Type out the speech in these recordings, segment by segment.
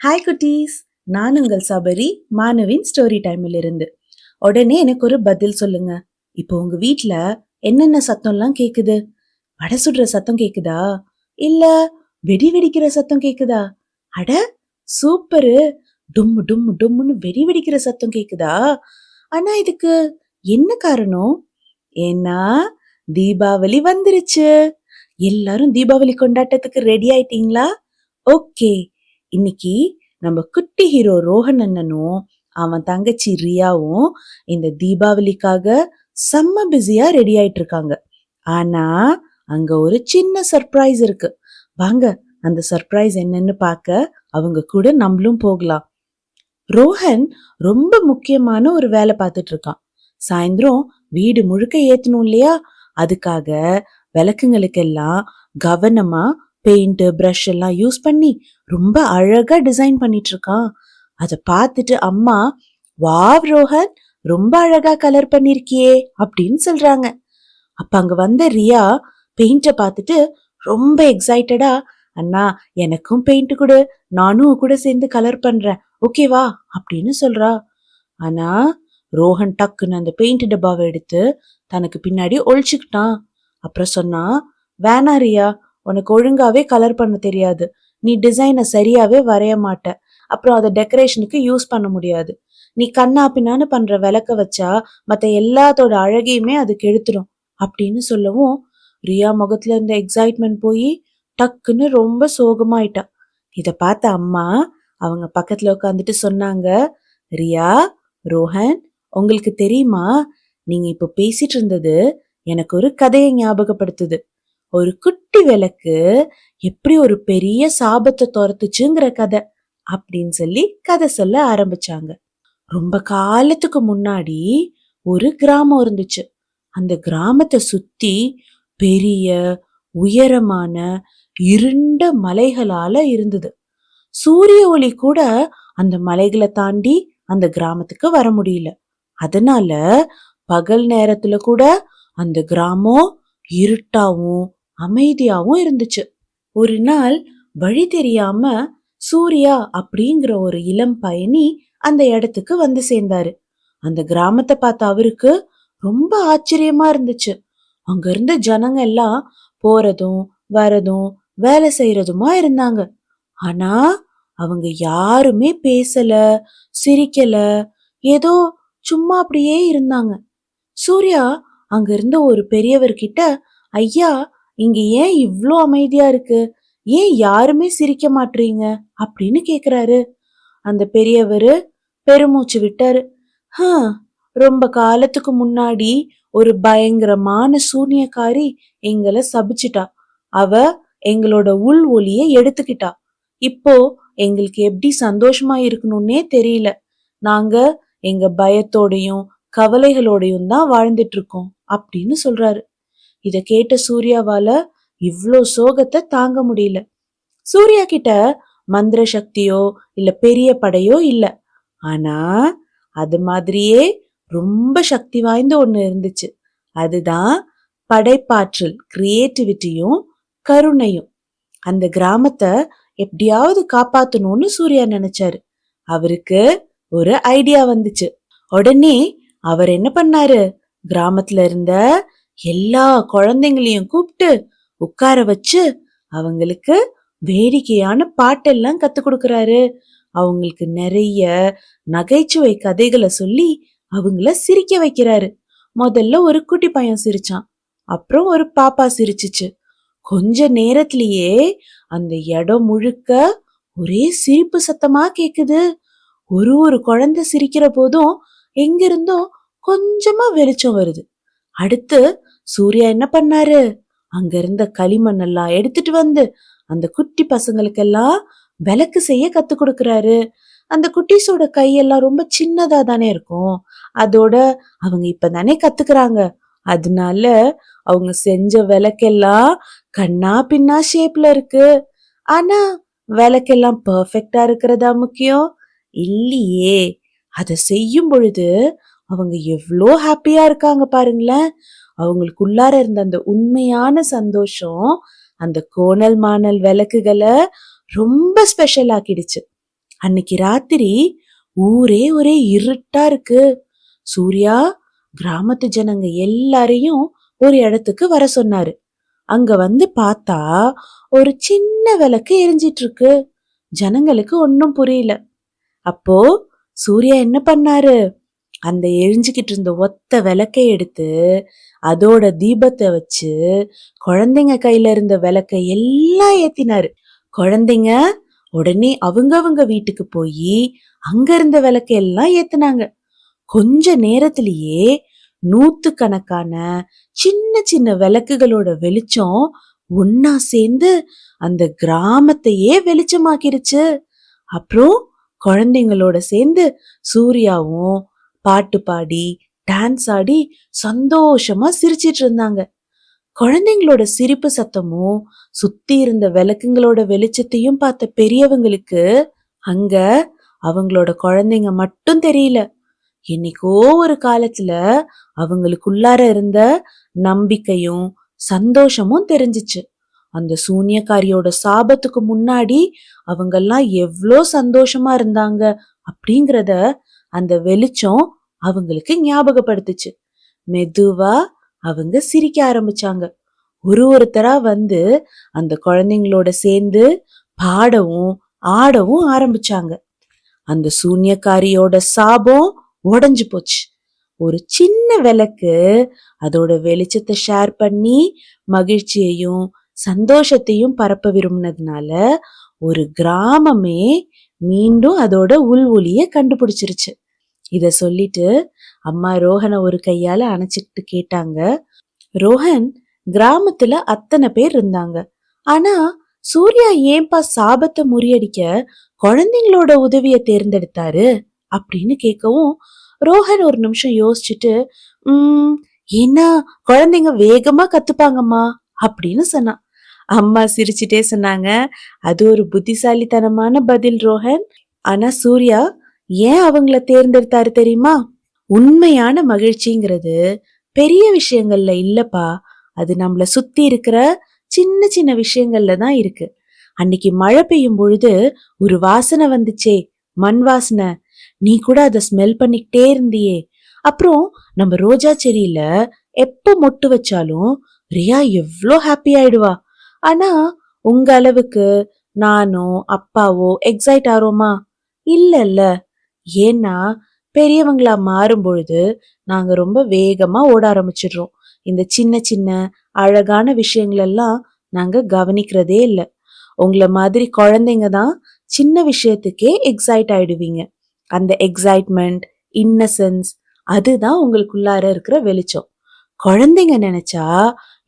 Hi குட்டீஸ். நான் உங்கள் சபரி மாணவின் ஸ்டோரி டைமில் இருந்து உடனே எனக்கு ஒரு பதில் சொல்லுங்க. இப்போ உங்க வீட்ல என்னென்ன சத்தம்லாம் கேக்குது? வடை சுடுற சத்தம் கேக்குதா? இல்ல வெடி வெடிக்கிற சத்தம் கேக்குதா? அட சூப்பரு. டும்மு டும்மு டும்முன்னு வெடி வெடிக்கிற சத்தம் கேக்குதா? ஆனா இதுக்கு என்ன காரணம்? ஏன்னா தீபாவளி வந்துருச்சு. எல்லாரும் தீபாவளி கொண்டாட்டத்துக்கு ரெடி ஆயிட்டீங்களா? ஓகே. இன்னைக்கு நம்ம குட்டி ஹீரோ ரோஹன் அண்ணனும் அவன் தங்கச்சி ரியாவும் இந்த தீபாவளிக்காக செம்ம பிஸியா ரெடி ஆயிட்டு இருக்காங்க. ஆனா அங்க ஒரு சின்ன சர்ப்ரைஸ் இருக்கு. வாங்க அந்த சர்ப்ரைஸ் என்னன்னு பார்க்க அவங்க கூட நம்மளும் போகலாம். ரோஹன் ரொம்ப முக்கியமான ஒரு வேலை பார்த்துட்டு இருக்கான். சாயந்தரம் வீடு முழுக்க ஏத்தணும் இல்லையா? அதுக்காக விளக்குங்களுக்கெல்லாம் கவனமா பெயிண்ட் ப்ரஷ் எல்லாம் யூஸ் பண்ணி ரொம்ப அழகா டிசைன் பண்ணிட்டு இருக்கான் அதை பார்த்துட்டு அம்மா வாவ் ரோஹன் ரொம்ப அழகா கலர் பண்ணிருக்கியே அப்படின்னு சொல்றாங்க. அப்ப அங்க வந்த ரியா பெயிண்ட பார்த்துட்டு ரொம்ப எக்ஸைட்டடா அண்ணா எனக்கும் பெயிண்ட் கொடு நானும் கூட சேர்ந்து கலர் பண்றேன். ஓகேவா அப்படின்னு சொல்றா. ஆனா ரோஹன் டக்குன்னு அந்த பெயிண்ட் டப்பாவை எடுத்து தனக்கு பின்னாடி ஒழிச்சுக்கிட்டான். அப்புறம் சொன்னா வேணா ரியா உனக்கு ஒழுங்காவே கலர் பண்ண தெரியாது. நீ டிசைனை சரியாவே வரைய மாட்ட. அப்புறம் அதை டெக்கரேஷனுக்கு யூஸ் பண்ண முடியாது. நீ கண்ணா பின்னான்னு பண்ற விளக்க வச்சா மற்ற எல்லாத்தோட அழகையுமே அது கெடுத்துடும் அப்படின்னு சொல்லவும் ரியா முகத்துல இருந்த எக்ஸைட்மெண்ட் போய் டக்குன்னு ரொம்ப சோகமாயிட்டா. இத பார்த்த அம்மா அவங்க பக்கத்துல உட்காந்துட்டு சொன்னாங்க ரியா ரோஹன் உங்களுக்கு தெரியுமா? நீங்க இப்ப பேசிட்டு இருந்தது எனக்கு ஒரு கதையை ஞாபகப்படுத்துது. ஒரு குட்டி விளக்கு எப்படி ஒரு பெரிய சாபத்தை துரத்துச்சுங்கிற கதை அப்படின்னு சொல்லி கதை சொல்ல ஆரம்பிச்சாங்க. ரொம்ப காலத்துக்கு முன்னாடி ஒரு கிராமம் இருந்துச்சு. அந்த கிராமத்தை சுத்தி பெரிய உயரமான இருண்ட மலைகளால இருந்தது. சூரிய ஒளி கூட அந்த மலைகளை தாண்டி அந்த கிராமத்துக்கு வர முடியல. அதனால பகல் நேரத்துல கூட அந்த கிராமம் இருட்டாவும் அமைதியாவும் இருந்துச்சு. ஒரு நாள் வழி தெரியாம சூர்யா அப்படிங்கிற ஒரு இளம் பயணி அந்த இடத்துக்கு வந்து சேர்ந்தாரு. அந்த கிராமத்தை பார்த்த அவருக்கு ரொம்ப ஆச்சரியமா இருந்துச்சு. அங்க இருந்த ஜனங்க எல்லாம் போறதும் வரதும் வேலை செய்யறதுமா இருந்தாங்க. ஆனா அவங்க யாருமே பேசல சிரிக்கல ஏதோ சும்மா அப்படியே இருந்தாங்க. சூர்யா அங்க இருந்த ஒரு பெரியவர்கிட்ட ஐயா இங்க ஏன் இவ்வளோ அமைதியா இருக்கு? ஏன் யாருமே சிரிக்க மாட்டீங்க அப்படின்னு கேக்குறாரு. அந்த பெரியவர் பெருமூச்சு விட்டாரு. ஹ ரொம்ப காலத்துக்கு முன்னாடி ஒரு பயங்கரமான சூனியக்காரி எங்களை சபிச்சிட்டா. அவ எங்களோட உள் ஒலிய எடுத்துக்கிட்டா. இப்போ எங்களுக்கு எப்படி சந்தோஷமா இருக்கணும்னே தெரியல. நாங்க எங்க பயத்தோடையும் கவலைகளோடையும் தான் வாழ்ந்துட்டு இருக்கோம் அப்படின்னு சொல்றாரு. இதை கேட்ட சூர்யாவால இவ்வளோ சோகத்தை தாங்க முடியல. சூர்யா கிட்ட மந்திர சக்தியோ இல்ல பெரிய படையோ இல்ல. ஆனா அது மாதிரியே ரொம்ப சக்தி வாய்ந்த ஒண்ணு இருந்துச்சு. அதுதான் படைப்பாற்றல் கிரியேட்டிவிட்டியும் கருணையும். அந்த கிராமத்தை எப்படியாவது காப்பாத்தணும்னு சூர்யா நினைச்சாரு. அவருக்கு ஒரு ஐடியா வந்துச்சு. உடனே அவர் என்ன பண்ணாரு? கிராமத்துல இருந்த எல்லா குழந்தைங்களையும் கூப்பிட்டு உட்கார வச்சு அவங்களுக்கு வேடிக்கையான பாட்டெல்லாம் கத்து கொடுக்கறாரு. அவங்களுக்கு நிறைய நகைச்சுவை கதைகளை சொல்லி அவங்கள சிரிக்க வைக்கிறாரு. முதல்ல ஒரு குட்டி பையன் சிரிச்சான் அப்புறம் ஒரு பாப்பா சிரிச்சுச்சு. கொஞ்ச நேரத்திலேயே அந்த இடம் முழுக்க ஒரே சிரிப்பு சத்தமா கேக்குது. ஒரு ஒரு குழந்தை சிரிக்கிற போதும் எங்கிருந்தோ கொஞ்சமா வெளிச்சம் வருது. அடுத்து சூர்யா என்ன பண்ணாரு? அங்க இருந்த களிமண் எல்லாம் எடுத்துட்டு வந்து அந்த குட்டி பசங்களுக்கெல்லாம் விளக்கு செய்ய கத்து கொடுக்கறாரு. அந்த குட்டீஸோட கையெல்லாம் ரொம்ப சின்னதா தானே இருக்கும். அதோட அவங்க இப்பதானே கத்துக்கிறாங்க. அதனால அவங்க செஞ்ச விளக்கெல்லாம் கண்ணா பின்னா ஷேப்ல இருக்கு. ஆனா விளக்கெல்லாம் பர்ஃபெக்டா இருக்கிறதா முக்கியம்? இல்லையே. அதை செய்யும் பொழுது அவங்க எவ்வளோ ஹாப்பியா இருக்காங்க பாருங்களேன். அவங்களுக்குள்ளார இருந்த அந்த உண்மையான சந்தோஷம் அந்த கோணல் மானல் விளக்குகளை ரொம்ப ஸ்பெஷல் ஆக்கிடுச்சு. அன்னைக்கு ராத்திரி ஊரே ஒரே இருட்டா இருக்கு. சூர்யா கிராமத்து ஜனங்க எல்லாரையும் ஒரு இடத்துக்கு வர சொன்னாரு. அங்க வந்து பார்த்தா ஒரு சின்ன விளக்கு எரிஞ்சிட்டு இருக்கு. ஜனங்களுக்கு ஒன்றும் புரியல. அப்போ சூர்யா என்ன பண்ணாரு? அந்த எரிஞ்சுக்கிட்டு இருந்த ஒத்த விளக்கை எடுத்து அதோட தீபத்தை வச்சு குழந்தைங்க கையில இருந்த விளக்கை எல்லாம் ஏத்தினாரு. குழந்தைங்க உடனே அவங்கவங்க வீட்டுக்கு போய் அங்க இருந்த விளக்கை எல்லாம் ஏத்துனாங்க. கொஞ்ச நேரத்திலேயே நூத்துக்கணக்கான சின்ன சின்ன விளக்குகளோட வெளிச்சம் ஒன்னா சேர்ந்து அந்த கிராமத்தையே வெளிச்சமாக்கிருச்சு. அப்புறம் குழந்தைங்களோட சேர்ந்து சூர்யாவும் பாட்டு பாடி டான்ஸ் ஆடி சந்தோஷமா சிரிச்சிட்டு இருந்தாங்க. குழந்தைங்களோட சிரிப்பு சத்தமும் சுத்தி இருந்த விளக்குங்களோட வெளிச்சத்தையும் பார்த்த பெரியவங்களுக்கு அங்க அவங்களோட குழந்தைங்க மட்டும் தெரியல. என்னைக்கோ ஒரு காலத்துல அவங்களுக்குள்ளார இருந்த நம்பிக்கையும் சந்தோஷமும் தெரிஞ்சிச்சு. அந்த சூன்யக்காரியோட சாபத்துக்கு முன்னாடி அவங்கெல்லாம் எவ்வளோ சந்தோஷமா இருந்தாங்க அப்படிங்கிறத அந்த வெளிச்சம் அவங்களுக்கு ஞாபகப்படுத்துச்சு. மெதுவா அவங்க சிரிக்க ஆரம்பிச்சாங்க. ஒரு ஒருத்தரா வந்து அந்த குழந்தைங்களோட சேர்ந்து பாடவும் ஆடவும் ஆரம்பிச்சாங்க. அந்த சூன்யக்காரியோட சாபம் உடஞ்சு போச்சு. ஒரு சின்ன விளக்கு அதோட வெளிச்சத்தை ஷேர் பண்ணி மகிழ்ச்சியையும் சந்தோஷத்தையும் பரப்ப விரும்பினதுனால ஒரு கிராமமே மீண்டும் அதோட உள் ஒளிய கண்டுபிடிச்சிருச்சு. இதை சொல்லிட்டு அம்மா ரோஹனை ஒரு கையால அணைச்சிட்டு கேட்டாங்க. ரோஹன் கிராமத்துல அத்தனை பேர் இருந்தாங்க. ஆனா சூர்யா ஏன்பா சாபத்தை முறியடிக்க குழந்தைங்களோட உதவியை தேர்ந்தெடுத்தாரு அப்படின்னு கேட்கவும் ரோஹன் ஒரு நிமிஷம் யோசிச்சுட்டு உம் என்ன குழந்தைங்க வேகமா கத்துப்பாங்கம்மா அப்படின்னு சொன்னான் அம்மா சிரிச்சுட்டே சொன்னாங்க. அது ஒரு புத்திசாலித்தனமான பதில் ரோஹன். ஆனா சூர்யா ஏன் அவங்கள தேர்ந்தெடுத்தாரு தெரியுமா? உண்மையான மகிழ்ச்சிங்கிறது பெரிய விஷயங்கள்ல இல்லப்பா. அது நம்மள சுத்தி இருக்கிற சின்ன சின்ன விஷயங்கள்ல தான் இருக்கு. அன்னைக்கு மழை பெய்யும் பொழுது ஒரு வாசனை வந்துச்சே மண் வாசனை. நீ கூட அதை ஸ்மெல் பண்ணிக்கிட்டே இருந்தியே. அப்புறம் நம்ம ரோஜா செடியில எப்ப மொட்டு வச்சாலும் ரியா எவ்வளோ ஹாப்பி ஆயிடுவா. ஆனா உங்க அளவுக்கு நானோ அப்பாவோ எக்ஸைட் ஆறோமா இல்ல இல்ல ஏன்னா பெரியவங்களா மாறும் பொழுது நாங்க ரொம்ப வேகமா ஓட ஆரம்பிச்சிடுறோம். இந்த சின்ன சின்ன அழகான விஷயங்கள் எல்லாம் நாங்க கவனிக்கிறதே இல்லை. உங்களை மாதிரி குழந்தைங்க தான் சின்ன விஷயத்துக்கே எக்ஸைட் ஆயிடுவீங்க. அந்த எக்ஸைட்மெண்ட் இன்னசென்ஸ் அதுதான் உங்களுக்குள்ளார இருக்கிற வெளிச்சம். குழந்தைங்க நினைச்சா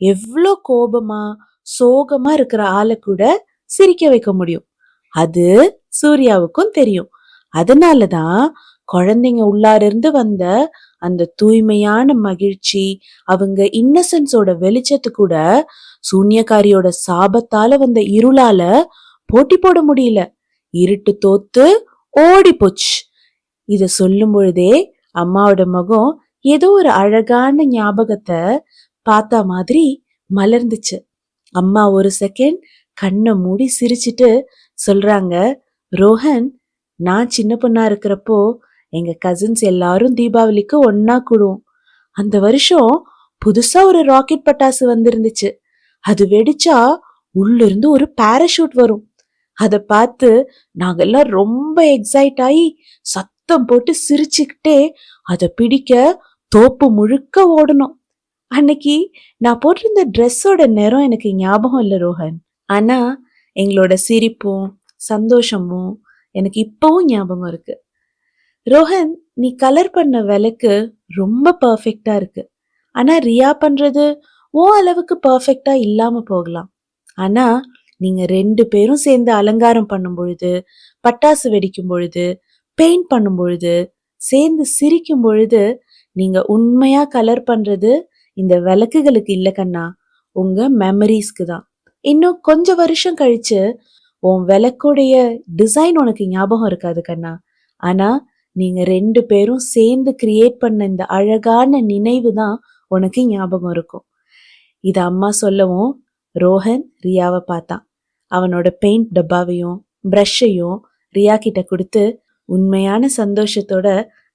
எவ்வளோ கோபமா சோகமா இருக்கிற ஆளை கூட சிரிக்க வைக்க முடியும். அது சூர்யாவுக்கும் தெரியும். அதனாலதான் குழந்தைங்க உள்ளார இருந்து வந்த அந்த தூய்மையான மகிழ்ச்சி அவங்க இன்னசென்ஸோட வெளிச்சத்து கூட சூன்யக்காரியோட சாபத்தால வந்த இருளால போட்டி போட முடியல. இருட்டு தோத்து ஓடி போச்சு. இத சொல்லும் பொழுதே அம்மாவோட முகம் ஏதோ ஒரு அழகான ஞாபகத்தை பார்த்தா மாதிரி மலர்ந்துச்சு. அம்மா ஒரு செகண்ட் கண்ணை மூடி சிரிச்சிட்டு சொல்றாங்க ரோஹன் நான் சின்ன பொண்ணா இருக்கிறப்போ எங்க கசின்ஸ் எல்லாரும் தீபாவளிக்கு ஒன்னா கூடுவோம். அந்த வருஷம் புதுசா ஒரு ராக்கெட் பட்டாசு வந்திருந்துச்சு. அது வெடிச்சா உள்ளிருந்து ஒரு பேராஷூட் வரும். அதை பார்த்து நாங்கெல்லாம் ரொம்ப எக்ஸைட் ஆகி சத்தம் போட்டு சிரிச்சுக்கிட்டே அதை பிடிக்க தோப்பு முழுக்க ஓடணும். அன்னைக்கு நான் போட்டிருந்த ட்ரெஸ்ஸோட நிறம் எனக்கு ஞாபகம் இல்லை ரோஹன். ஆனா எங்களோட சிரிப்பும் சந்தோஷமும் எனக்கு இப்பவும் ஞாபகம் இருக்கு. ரோஹன் நீ கலர் பண்ண விளக்கு ரொம்ப பர்ஃபெக்டா இருக்கு. ஆனா ரியா பண்றது ஓ அளவுக்கு பர்ஃபெக்டா இல்லாம போகலாம். ஆனா நீங்க ரெண்டு பேரும் சேர்ந்து அலங்காரம் பண்ணும் பொழுது பட்டாசு வெடிக்கும் பொழுது பெயிண்ட் பண்ணும் பொழுது சேர்ந்து சிரிக்கும் பொழுது நீங்க உண்மையா கலர் பண்றது இந்த விளக்குகளுக்கு இல்ல கண்ணா. உங்க மெமரிஸ்க்கு தான். இன்னும் கொஞ்ச வருஷம் கழிச்சு உன் விளக்குடைய டிசைன் உனக்கு ஞாபகம் இருக்காது கண்ணா. ஆனா நீங்க ரெண்டு பேரும் சேர்ந்து கிரியேட் பண்ண இந்த அழகான நினைவு தான் உனக்கு ஞாபகம் இருக்கும். இது அம்மா சொல்லவும் ரோஹன் ரியாவை பார்த்தான். அவனோட பெயிண்ட் டப்பாவையும் ப்ரஷ்ஷையும் ரியா கிட்ட கொடுத்து உண்மையான சந்தோஷத்தோட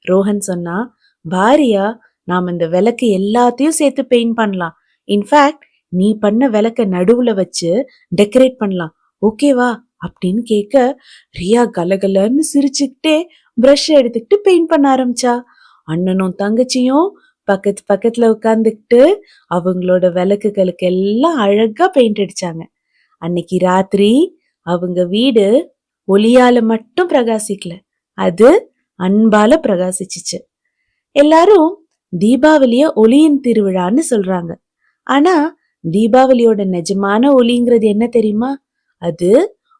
ரோஹன் சொன்னா பாரியா நாம் இந்த விளக்கு எல்லாத்தையும் சேர்த்து பெயிண்ட் பண்ணலாம். இன்ஃபேக்ட் நீ பண்ண விளக்க நடுவுல வச்சு டெக்கரேட் பண்ணலாம். ஓகேவா அப்படின்னு கேட்க ரியா கலகலன்னு சிரிச்சுக்கிட்டே ப்ரஷ்ஷை எடுத்துக்கிட்டு பெயிண்ட் பண்ண ஆரம்பிச்சா. அண்ணனும் தங்கச்சியும் பக்கத்து பக்கத்துல உட்காந்துக்கிட்டு அவங்களோட விளக்குகளுக்கு எல்லாம் அழகா பெயிண்ட் அடிச்சாங்க. அன்னைக்கு ராத்திரி அவங்க வீடு ஒளியால மட்டும் பிரகாசிக்கல. அது அன்பால பிரகாசிச்சுச்சு. எல்லாரும் தீபாவளிய ஒளியின் திருவிழான்னு சொல்றாங்க. ஆனா தீபாவளியோட நிஜமான ஒளிங்கிறது என்ன தெரியுமா? அது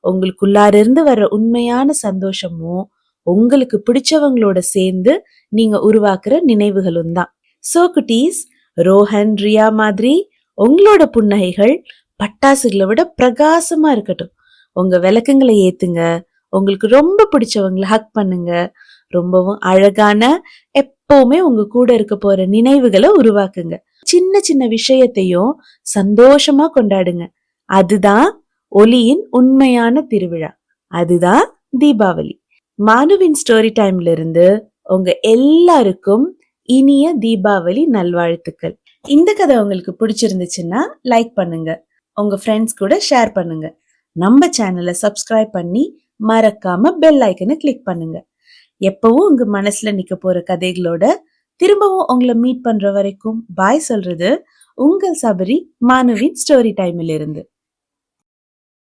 உங்களுக்குள்ளார இருந்து வர்ற உண்மையான சந்தோஷமும் உங்களுக்கு பிடிச்சவங்களோட சேர்ந்து நீங்க உருவாக்குற நினைவுகளும் தான். சோ குட்டீஸ் ரோஹன் ரியா மாதிரி உங்களோட புன்னகைகள் பட்டாசுகளை விட பிரகாசமா இருக்கட்டும். உங்க விளக்குங்களை ஏத்துங்க. உங்களுக்கு ரொம்ப பிடிச்சவங்களை ஹக் பண்ணுங்க. ரொம்பவும் அழகான எப்பவுமே உங்க கூட இருக்க போற நினைவுகளை உருவாக்குங்க. சின்ன சின்ன விஷயத்தையும் சந்தோஷமா கொண்டாடுங்க. அதுதான் ஒளியின் உண்மையான திருவிழா. அதுதான் தீபாவளி. மானுவின் ஸ்டோரி டைம்ல இருந்து உங்க எல்லாருக்கும் இனிய தீபாவளி நல்வாழ்த்துக்கள். இந்த கதை உங்களுக்கு பிடிச்சிருந்துச்சுன்னா லைக் பண்ணுங்க. உங்க ஃப்ரெண்ட்ஸ் கூட ஷேர் பண்ணுங்க. நம்ம சேனலை சப்ஸ்கிரைப் பண்ணி மறக்காம பெல் ஐக்கனை கிளிக் பண்ணுங்க. எப்பவும் உங்க மனசுல நிக்க போற கதைகளோட திரும்பவும் உங்களை மீட் பண்ற வரைக்கும் பாய் சொல்றது உங்கள் சபரி மானுவின் ஸ்டோரி டைமில் இருந்து